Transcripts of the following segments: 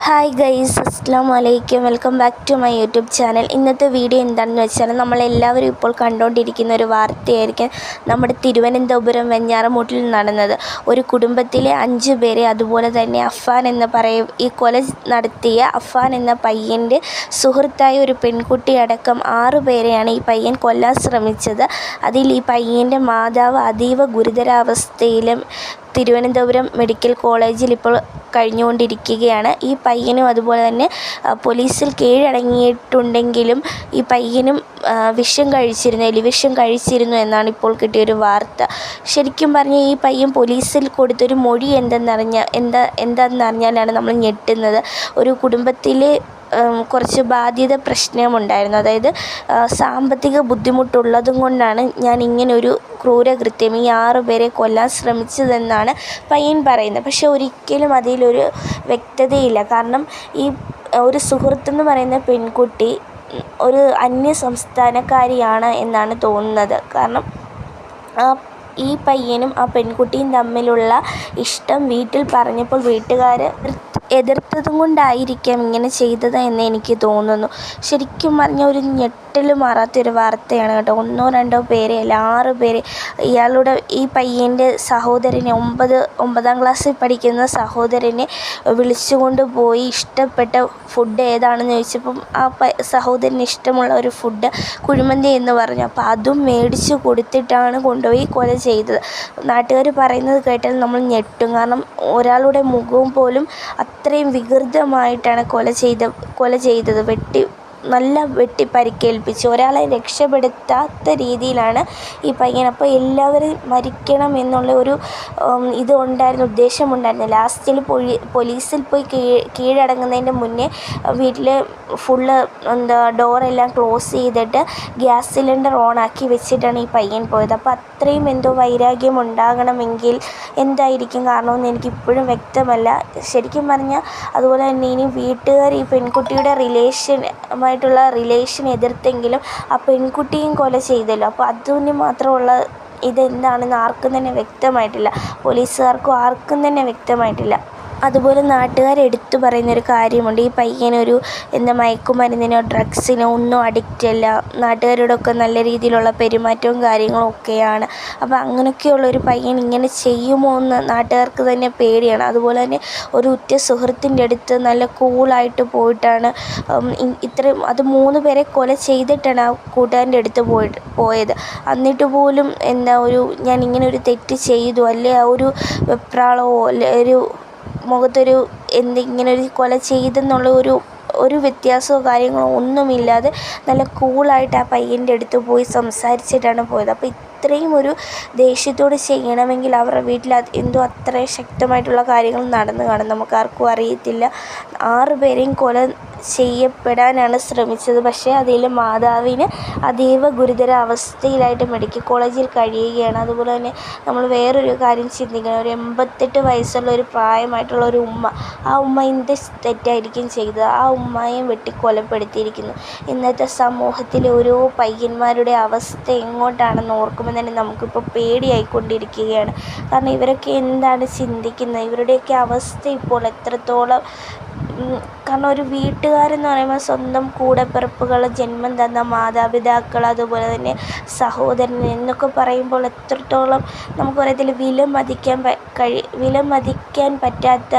Hi guys അസ്സാം വലൈക്കും welcome back to my YouTube channel ഇന്നത്തെ വീഡിയോ എന്താണെന്ന് വെച്ചാൽ നമ്മളെല്ലാവരും ഇപ്പോൾ കണ്ടുകൊണ്ടിരിക്കുന്ന ഒരു വാർത്തയായിരിക്കും നമ്മുടെ തിരുവനന്തപുരം വെഞ്ഞാറമൂട്ടിൽ നടന്നത്. ഒരു കുടുംബത്തിലെ അഞ്ച് പേരെ അതുപോലെ തന്നെ അഫാൻ എന്ന് പറയും ഈ കൊല നടത്തിയ അഫാൻ എന്ന പയ്യന്റെ സുഹൃത്തായ ഒരു പെൺകുട്ടി അടക്കം ആറ് പേരെയാണ് ഈ പയ്യൻ കൊല്ലാൻ ശ്രമിച്ചത്. അതിൽ ഈ പയ്യന്റെ മാതാവ് അതീവ ഗുരുതരാവസ്ഥയിലും തിരുവനന്തപുരം മെഡിക്കൽ കോളേജിൽ ഇപ്പോൾ കഴിഞ്ഞുകൊണ്ടിരിക്കുകയാണ്. ഈ പയ്യനും അതുപോലെ തന്നെ പോലീസിൽ കീഴടങ്ങിയിട്ടുണ്ടെങ്കിലും ഈ പയ്യനും വിഷം കഴിച്ചിരുന്നു എലിവിഷം കഴിച്ചിരുന്നു എന്നാണ് ഇപ്പോൾ കിട്ടിയൊരു വാർത്ത. ശരിക്കും പറഞ്ഞാൽ ഈ പയ്യൻ പോലീസിൽ കൊടുത്തൊരു മൊഴി എന്തെന്നറിഞ്ഞ എന്താ എന്താണെന്നറിഞ്ഞാലാണ് നമ്മൾ ഞെട്ടുന്നത്. ഒരു കുടുംബത്തിലെ കുറച്ച് ബാധ്യത പ്രശ്നമുണ്ടായിരുന്നു. അതായത് സാമ്പത്തിക ബുദ്ധിമുട്ടുള്ളതും കൊണ്ടാണ് ഞാൻ ഇങ്ങനൊരു ക്രൂരകൃത്യം ഈ ആറ് പേരെ കൊല്ലാൻ ശ്രമിച്ചതെന്നാണ് പയ്യൻ പറയുന്നത്. പക്ഷെ ഒരിക്കലും അതിലൊരു വ്യക്തതയില്ല. കാരണം ഈ ഒരു സുഹൃത്തെന്ന് പറയുന്ന പെൺകുട്ടി ഒരു അന്യ സംസ്ഥാനക്കാരിയാണ് എന്നാണ് തോന്നുന്നത്. കാരണം ആ ഈ പയ്യനും ആ പെൺകുട്ടിയും തമ്മിലുള്ള ഇഷ്ടം വീട്ടിൽ പറഞ്ഞപ്പോൾ വീട്ടുകാർ എതിർത്തതും കൊണ്ടായിരിക്കാം ഇങ്ങനെ ചെയ്തത് എന്ന് എനിക്ക് തോന്നുന്നു. ശരിക്കും പറഞ്ഞാൽ ഒരു ഞെട്ടൽ മാറാത്തൊരു വാർത്തയാണ് കേട്ടോ. ഒന്നോ രണ്ടോ പേരെ അല്ല ആറ് പേര്. ഇയാളുടെ ഈ പയ്യന്റെ സഹോദരനെ ഒമ്പത് ഒമ്പതാം ക്ലാസ്സിൽ പഠിക്കുന്ന സഹോദരനെ വിളിച്ചുകൊണ്ട് പോയി ഇഷ്ടപ്പെട്ട ഫുഡ് ഏതാണെന്ന് ചോദിച്ചപ്പം ആ സഹോദരന് ഇഷ്ടമുള്ള ഒരു ഫുഡ് കുഴിമന്തി എന്ന് പറഞ്ഞു. അപ്പോൾ അതും മേടിച്ച് കൊടുത്തിട്ടാണ് കൊണ്ടുപോയി കൊല ചെയ്തത്. നാട്ടുകാർ പറയുന്നത് കേട്ടാൽ നമ്മൾ ഞെട്ടും. കാരണം ഒരാളുടെ മുഖവും പോലും അത്രയും വികൃതമായിട്ടാണ് കൊല ചെയ്ത കൊല ചെയ്തത്. വെട്ടി നല്ല വെട്ടി പരിക്കേൽപ്പിച്ചു ഒരാളെ രക്ഷപ്പെടുത്താത്ത രീതിയിലാണ് ഈ പയ്യൻ. അപ്പോൾ എല്ലാവരും മരിക്കണം എന്നുള്ള ഒരു ഇത് ഉണ്ടായിരുന്നു ഉദ്ദേശമുണ്ടായിരുന്നു. ലാസ്റ്റിൽ പോയി പോലീസിൽ പോയി കീഴടങ്ങുന്നതിന്റെ മുന്നേ വീട്ടിൽ ഫുള്ള് എന്താ ഡോറെല്ലാം ക്ലോസ് ചെയ്തിട്ട് ഗ്യാസ് സിലിണ്ടർ ഓണാക്കി വെച്ചിട്ടാണ് ഈ പയ്യൻ പോയത്. അപ്പോൾ അത്രയും എന്തോ വൈരാഗ്യം ഉണ്ടാകണമെങ്കിൽ എന്തായിരിക്കും കാരണമെന്ന് എനിക്കിപ്പോഴും വ്യക്തമല്ല. ശരിക്കും പറഞ്ഞാൽ അതുപോലെ തന്നെ ഇനി വീട്ടുകാർ ഈ പെൺകുട്ടിയുടെ റിലേഷൻ ആയിട്ടുള്ള റിലേഷൻ എതിർത്തെങ്കിലും ആ പെൺകുട്ടിയും കൊല ചെയ്തല്ലോ. അപ്പോൾ അതിന് മാത്രമുള്ള ഇതെന്താണെന്ന് ആർക്കും തന്നെ വ്യക്തമായിട്ടില്ല. പോലീസുകാർക്കും ആർക്കും തന്നെ വ്യക്തമായിട്ടില്ല. അതുപോലെ നാട്ടുകാർ എടുത്തു പറയുന്നൊരു കാര്യമുണ്ട്. ഈ പയ്യനൊരു എന്താ മയക്കുമരുന്നിനോ ഡ്രഗ്സിനോ ഒന്നും അഡിക്റ്റ് അല്ല. നാട്ടുകാരോടൊക്കെ നല്ല രീതിയിലുള്ള പെരുമാറ്റവും കാര്യങ്ങളും ഒക്കെയാണ്. അപ്പോൾ അങ്ങനെയൊക്കെയുള്ളൊരു പയ്യൻ ഇങ്ങനെ ചെയ്യുമോ എന്ന് നാട്ടുകാർക്ക് തന്നെ പേടിയാണ്. അതുപോലെ തന്നെ ഒരു ഉറ്റ സുഹൃത്തിന്റെ അടുത്ത് നല്ല കൂളായിട്ട് പോയിട്ടാണ് ഇത്രയും അത് മൂന്ന് പേരെ കൊല ചെയ്തിട്ടാണ് ആ കൂട്ടുകാരന്റെ അടുത്ത് പോയിട്ട് പോയത്. എന്നിട്ട് പോലും എന്താ ഒരു ഞാൻ ഇങ്ങനെ ഒരു തെറ്റ് ചെയ്തു. അല്ലെ ആ ഒരു വെപ്രാളമോ അല്ലെ ഒരു മുഖത്തൊരു എന്തിങ്ങനെ ഒരു കൊല ചെയ്തെന്നുള്ള ഒരു ഒരു വ്യത്യാസമോ കാര്യങ്ങളോ ഒന്നുമില്ലാതെ നല്ല കൂളായിട്ട് ആ പയ്യന്റെ അടുത്ത് പോയി സംസാരിച്ചിട്ടാണ് പോയത്. അപ്പോൾ ഇത്രയും ഒരു ദേഷ്യത്തോട് ചെയ്യണമെങ്കിൽ അവരുടെ വീട്ടിൽ എന്തോ അത്രയും ശക്തമായിട്ടുള്ള കാര്യങ്ങൾ നടന്നു കാണും. നമുക്ക് ആർക്കും അറിയത്തില്ല. ആറ് പേരെയും കൊല ചെയ്യപ്പെടാനാണ് ശ്രമിച്ചത്. പക്ഷേ അതിൽ മാതാവിന് അതീവ ഗുരുതര അവസ്ഥയിലായിട്ട് മെഡിക്കൽ കോളേജിൽ കഴിയുകയാണ്. അതുപോലെ തന്നെ നമ്മൾ വേറൊരു കാര്യം ചിന്തിക്കണം. ഒരു എൺപത്തെട്ട് വയസ്സുള്ള ഒരു പ്രായമായിട്ടുള്ള ഒരു ഉമ്മ ആ ഉമ്മ എന്ത് തെറ്റായിരിക്കും ചെയ്തത്? ആ ഉമ്മയെ വെട്ടി കൊലപ്പെടുത്തിയിരിക്കുന്നു. ഇന്നത്തെ സമൂഹത്തിലെ ഓരോ പയ്യന്മാരുടെ അവസ്ഥ എങ്ങോട്ടാണെന്ന് ഓർക്കുമ്പോൾ തന്നെ നമുക്കിപ്പോൾ പേടിയായിക്കൊണ്ടിരിക്കുകയാണ്. കാരണം ഇവരൊക്കെ എന്താണ് ചിന്തിക്കുന്നത്? ഇവരുടെയൊക്കെ അവസ്ഥ ഇപ്പോൾ എത്രത്തോളം കാരണം ഒരു വീട്ടുകാരെന്ന് പറയുമ്പോൾ സ്വന്തം കൂടപ്പിറപ്പുകൾ ജന്മം തന്ന മാതാപിതാക്കൾ അതുപോലെ തന്നെ സഹോദരൻ എന്നൊക്കെ പറയുമ്പോൾ എത്രത്തോളം നമുക്ക് പറയത്തില്ല വിലമതിക്കാൻ കഴി വിലമതിക്കാൻ പറ്റാത്ത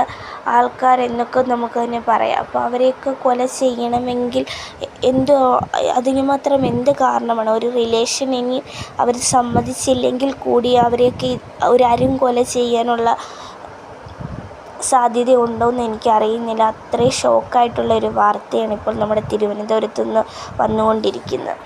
ആൾക്കാർ എന്നൊക്കെ നമുക്ക് തന്നെ പറയാം. അപ്പോൾ അവരെയൊക്കെ കൊല ചെയ്യണമെങ്കിൽ എന്തോ അതിന് മാത്രം എന്ത് കാരണമാണ്? ഒരു റിലേഷൻ ഇനി അവർ സമ്മതിച്ചില്ലെങ്കിൽ കൂടി അവരെയൊക്കെ ഒരു അരും കൊല ചെയ്യാനുള്ള സാധ്യതയുണ്ടോ എന്ന് എനിക്കറിയുന്നില്ല. അത്രയും ഷോക്കായിട്ടുള്ള ഒരു വാർത്തയാണ് ഇപ്പോൾ നമ്മുടെ തിരുവനന്തപുരത്ത് നിന്ന് വന്നുകൊണ്ടിരിക്കുന്നത്.